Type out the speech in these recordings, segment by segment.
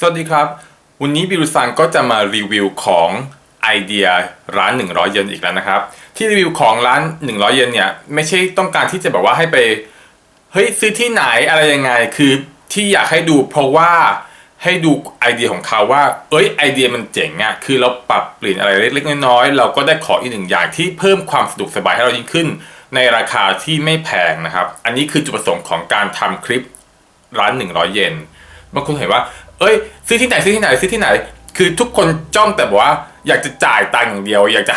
สวัสดีครับ วันนี้บิรุซังก็จะมารีวิวของไอเดียร้าน 100 เยนอีกแล้วนะครับ ที่รีวิวของร้าน 100 เยนเนี่ยไม่ใช่ต้องการที่จะแบบว่าให้ไปเฮ้ยซื้อที่ไหนอะไรยังไง คือที่อยากให้ดูเพราะว่าให้ดูไอเดียของเขาว่า เอ้ยไอเดียมันเจ๋งอะ่ะคือเราปรับเปลี่ยนอะไรเล็กๆน้อยๆเราก็ได้ของอีกหนึ่งอย่างที่เพิ่มความสะดวกสบายให้เรายิ่งขึ้น ในราคาที่ไม่แพงนะครับ อันนี้คือจุดประสงค์ของการทำคลิปร้าน 100 เยนบางคนเห็นว่า เอ้ย ซื้อที่ไหนซื้อที่ไหนซื้อที่ไหน คือทุกคนจ้องแต่บอกว่า อยากจะจ่ายตังค์อย่างเดียว อยากจะ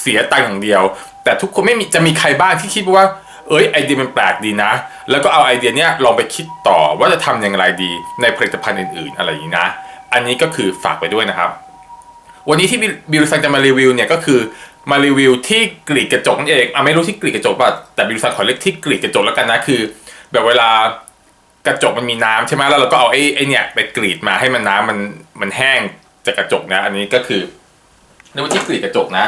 เสียตังค์อย่างเดียว แต่ทุกคนไม่มีจะมีใครบ้างที่คิดว่า เอ้ยไอเดียมันแปลกดีนะ แล้วก็เอาไอเดียเนี้ยลองไปคิดต่อว่าจะทำอย่างไรดีในผลิตภัณฑ์อื่นๆ อะไรอย่างนี้นะ อันนี้ก็คือฝากไปด้วยนะครับ วันนี้ที่บิบิลซังจะมารีวิวเนี่ยก็คือมารีวิวที่กรีดกระจกนั่นเองอะไม่รู้ที่กรีดกระจกป่ะแต่บิลซังขอเรียกที่กรีดกระจกแล้วกันนะคือ แบบเวลา กระจกมันมีน้ำใช่ไหมแล้วเราก็เอาไอ้ไอ้เนี่ยไปกรีดมาให้มันน้ำมันมันแห้งจากกระจกนะ อันนี้ก็คือเรียกว่าที่กรีดกระจกนะ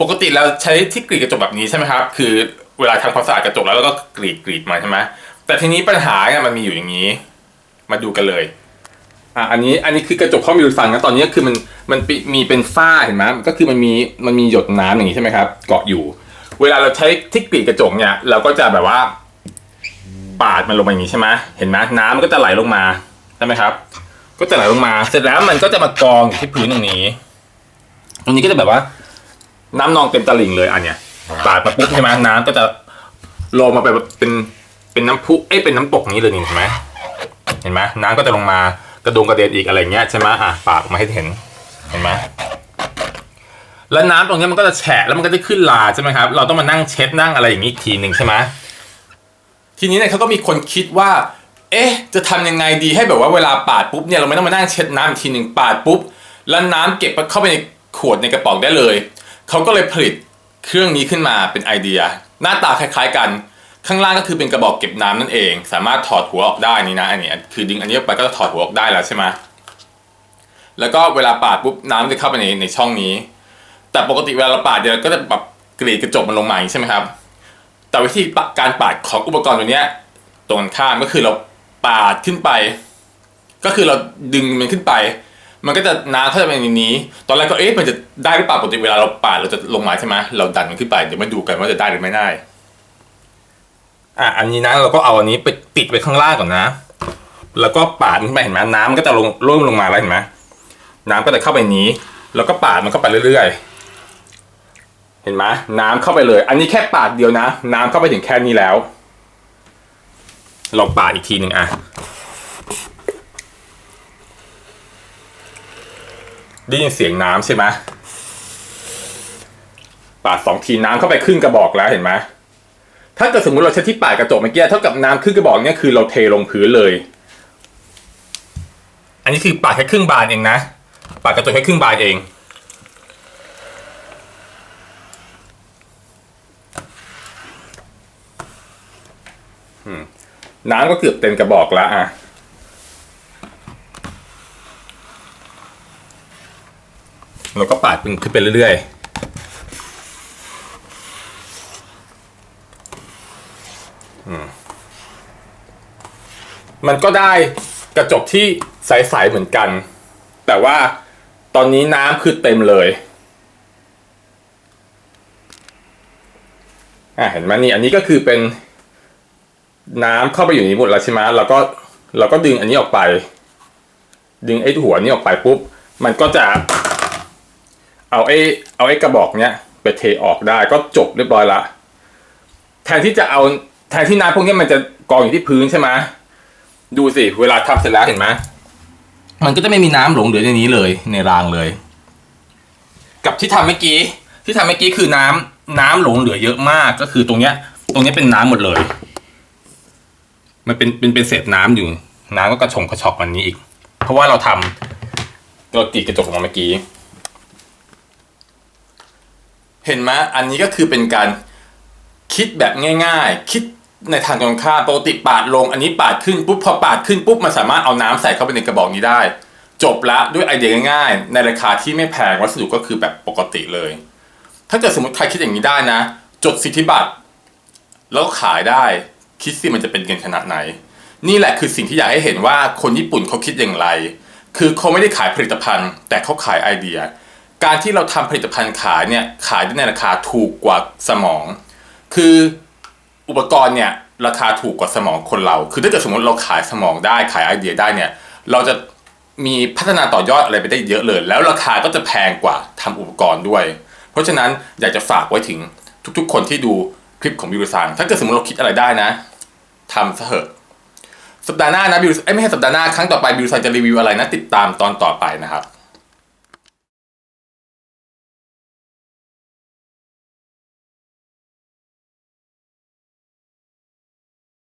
ปกติเราใช้ที่กรีดกระจกแบบนี้ใช่ไหมครับ คือเวลาทำความสะอาดกระจกแล้วเราก็กรีดกรีดมาใช่ไหมแต่ทีนี้ปัญหาเนี่ยมันมีอยู่อย่างนี้ มาดูกันเลยอะอันนี้อันนี้คือกระจกข้อมิวซังนะตอนนี้คือมันมันมีเป็นฝ้าเห็นไหมก็คือมันมีมันมีหยดน้ำอย่างนี้ใช่ไหมครับ เกาะอยู่ เวลาเราใช้ที่กรีดกระจกเนี่ยเราก็จะแบบว่า ปาดมันลงมาอย่างนี้ใช่ไหมเห็นไหมน้ำมันก็จะไหลลงมาใช่ไหมครับ ก็จะไหลลงมา เสร็จแล้วมันก็จะมากองอยู่ที่พื้นตรงนี้ ตรงนี้ก็จะแบบว่า น้ำนองเต็มตลิ่งเลยอันเนี้ยปาดมาปุ๊บใช่ไหมน้ำก็จะลงมาแบบเป็นเป็นน้ำพุเอ้ยเป็นน้ำตกนี้เลยนี่เห็นไหมเห็นไหมน้ำก็จะลงมากระดงกระเด็นอีกอะไรเงี้ยใช่ไหมอะปาดออกมาให้เห็นเห็นไหมแล้วน้ำตรงเนี้ยมันก็จะแฉะแล้วมันก็จะขึ้นลาใช่ไหมครับ เราต้องมานั่งเช็ดนั่งอะไรอย่างนี้อีกทีหนึ่งใช่ไหม ทีนี้เนี่ยเขาก็มีคนคิดว่า เอ๊ะ จะทำยังไงดีให้แบบว่าเวลาปาดปุ๊บเนี่ยเราไม่ต้องมานั่งเช็ดน้ำอีกทีหนึ่งปาดปุ๊บ แล้วน้ำเก็บเข้าไปในขวดในกระป๋องได้เลย เขาก็เลยผลิตเครื่องนี้ขึ้นมาเป็นไอเดีย หน้าตาคล้ายๆกันข้างล่างก็คือเป็นกระบอกเก็บน้ำนั่นเอง สามารถถอดหัวออกได้นี่นะอันนี้คือดึงอันนี้ออกไปก็จะถอดหัวออกได้แล้วใช่ไหมแล้วก็เวลาปาดปุ๊บน้ำจะเข้าไปในในช่องนี้ แต่ปกติเวลาเราปาดเนี่ยก็จะแบบกรีดกระจกมันลงมาใช่ไหมครับ แต่วิธีการปาดของอุปกรณ์ตัวเนี้ยตรงกันข้ามก็คือเราปาดขึ้นไป ก็คือเราดึงมันขึ้นไป มันก็จะน้ำเข้าไปในนี้ ตอนแรกก็เอ๊ะมันจะได้หรือเปล่าปกติเวลาเราปาดเราจะลงมาใช่ไหมเราดันมันขึ้นไปเดี๋ยวมาดูกันว่าจะได้หรือไม่ได้อะอันนี้นะเราก็เอาอันนี้ไปติดไว้ข้างล่างก่อนนะ แล้วก็ปาดขึ้นไปเห็นไหมน้ำมันก็จะลงร่วงลงมาแล้วเห็นไหมน้ำก็จะเข้าไปนี้ แล้วก็ปาดมันเข้าไปเรื่อยๆ ห็นไหมน้ำเข้าไปเลย อันนี้แค่ปาดเดียวนะ น้ำเข้าไปถึงแค่นี้แล้วลองปาดอีกทีหนึ่งอะได้ยินเสียงน้ำใช่ไหมปาดสองทีน้ำเข้าไปครึ่งกระบอกแล้วเห็นไหมถ้าเกิดสมมติเราใช้ที่ปาดกระจกเมื่อกี้เท่ากับน้ำครึ่งกระบอกเนี่ยคือเราเทลงพื้นเลย อันนี้คือปาดแค่ครึ่งบานเองนะปาดกระจกแค่ครึ่งบานเอง น้ำก็เกือบเต็มกระบอกล้วอะเราก็ปาดเป็นขึ้นไปเรื่อยๆอืมมันก็ได้กระจกที่ใสๆเหมือนกัน แต่ว่าตอนนี้น้ำคือเต็มเลยอะเห็นไหมนี่อันนี้ก็คือเป็น น้ำเข้าไปอยู่ในนี้หมดแล้วใช่ไหมเราก็เราก็ดึงอันนี้ออกไป ดึงไอ้หัวนี้ออกไปปุ๊บ มันก็จะ เอาไอ้เอาไอ้กระบอกเนี้ยไปเทออกได้ก็จบเรียบร้อยละ แทนที่จะเอาแทนที่น้ำพวกนี้มันจะกองอยู่ที่พื้นใช่ไหมดูสิ เวลาทำเสร็จแล้วเห็นไหมมันก็จะไม่มีน้ำหลงเหลือในนี้เลยในรางเลย กับที่ทำเมื่อกี้ ที่ทำเมื่อกี้คือน้ำน้ำหลงเหลือเยอะมากก็คือตรงเนี้ย ตรงนี้เป็นน้ำหมดเลย มันเป็นเป็นเป็นเศษน้ำอยู่ น้ำก็กระชงกระชอกมันนี้อีก เพราะว่าเราทำเราตีกระจกออกมาเมื่อกี้ เห็นไหมอันนี้ก็คือเป็นการคิดแบบง่าย ๆ คิดในทางตรงข้ามปกติปาดลง อันนี้ปาดขึ้นปุ๊บพอปาดขึ้นปุ๊บมันสามารถเอาน้ำใส่เข้าไปในกระบอกนี้ได้ จบละด้วยไอเดียง่ายๆ ในราคาที่ไม่แพงวัสดุก็คือแบบปกติเลย ถ้าเกิดสมมติใครคิดอย่างนี้ได้นะ จดสิทธิบัตรแล้วขายได้ คิดสิมันจะเป็นเงินขนาดไหน นี่แหละคือสิ่งที่อยากให้เห็นว่าคนญี่ปุ่นเขาคิดอย่างไร คือเขาไม่ได้ขายผลิตภัณฑ์ แต่เขาขายไอเดีย การที่เราทำผลิตภัณฑ์ขายเนี่ยขายได้ในราคาถูกกว่าสมอง คืออุปกรณ์เนี่ยราคาถูกกว่าสมองคนเรา คือถ้าเกิดสมมติเราขายสมองได้ขายไอเดียได้เนี่ยเราจะมีพัฒนาต่อยอดอะไรไปได้เยอะเลย แล้วราคาก็จะแพงกว่าทำอุปกรณ์ด้วย เพราะฉะนั้นอยากจะฝากไว้ถึงทุกๆ คนที่ดู คลิปของบิวซังถ้าเกิดสมมติเราคิดอะไรได้นะทำซะเถอะสัปดาห์หน้านะบิวเอ้ยไม่ใช่สัปดาห์หน้าครั้งต่อไปบิวซันจะรีวิวอะไรนะ ติดตามตอนต่อไปนะครับ